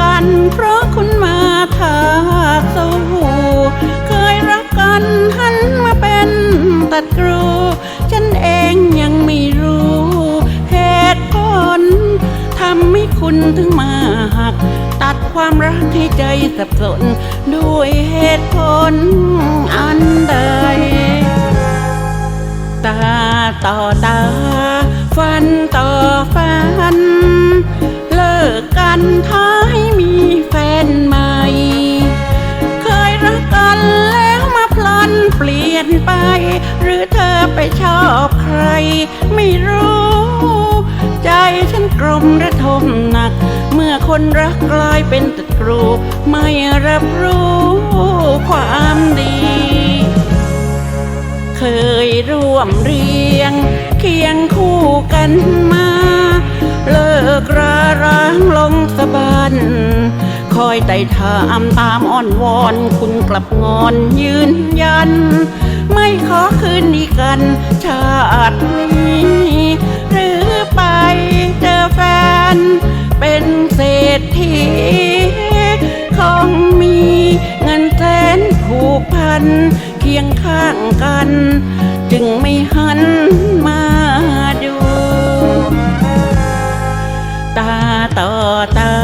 กันเพราะคุณมาทาสู้เคยรักกันหันมาเป็นตัดกรูฉันเองยังไม่รู้เหตุผลทำให้คุณถึงมาหัก ตัดความรักให้ใจสับสน ด้วยเหตุผลอันใด ตาต่อตา ฟันต่อฟัน ไปชอบใคร ไม่รู้ ใจฉันกลมระทมหนัก เมื่อคนรักกลายเป็นศัตรูไม่รับรู้ความดี เคยร่วมเรียง เคียงคู่กันมา เลิกราร้างลงสะบันคอยไต่ถามตามอ้อนวอน คุณกลับงอนยืนยัน ไม่ขอคืนดีกัน ชาตินี้ หรือไปเจอแฟน เป็นเศรษฐีคงมีเงินแสนผูกพัน เคียงข้างกัน จึงไม่หันมาดู ตาต่อตา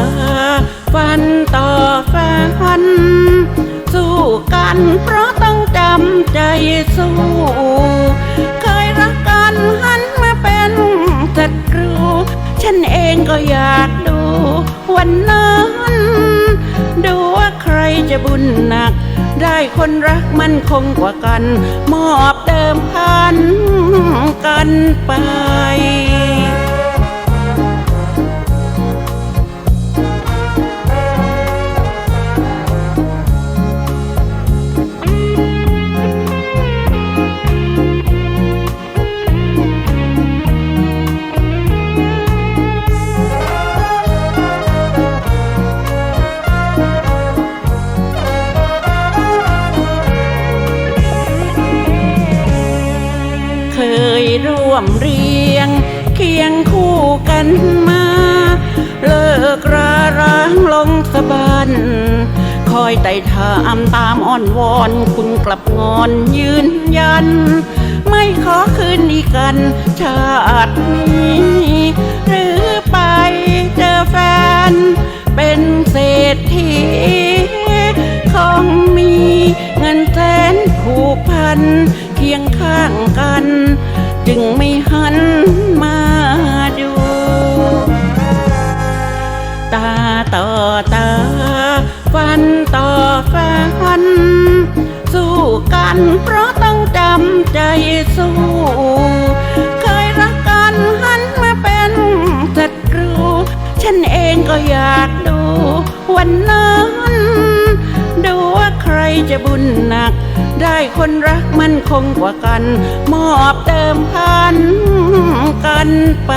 ฟันต่อฟัน สู้กันเพราะ สู้เคยรักกันหันมาเป็นศัตรู ฉันเองก็อยากดู วันนั้น ดูว่าใครจะบุญหนัก ได้คนรักมันคงกว่ากัน มอบเดิมพันกันไป วมเรียง เคียงคู่กันมา เลิกราร้างลงสะบันคอยไต่ถามตามอ้อนวอนคุณกลับงอนยืนยัน ไม่ขอคืนดีกัน ชาตินี้ หรือไปเจอแฟน เป็นเศรษฐี ฟน สู้กันเพราะต้องจำใจสู้ เคยรักกันหันมาเป็นศัตรู ฉันเองก็อยากดู วันนั้น ดูว่าใครจะบุญหนัก ได้คนรักมันคงกว่ากัน มอบเติมพันกันไป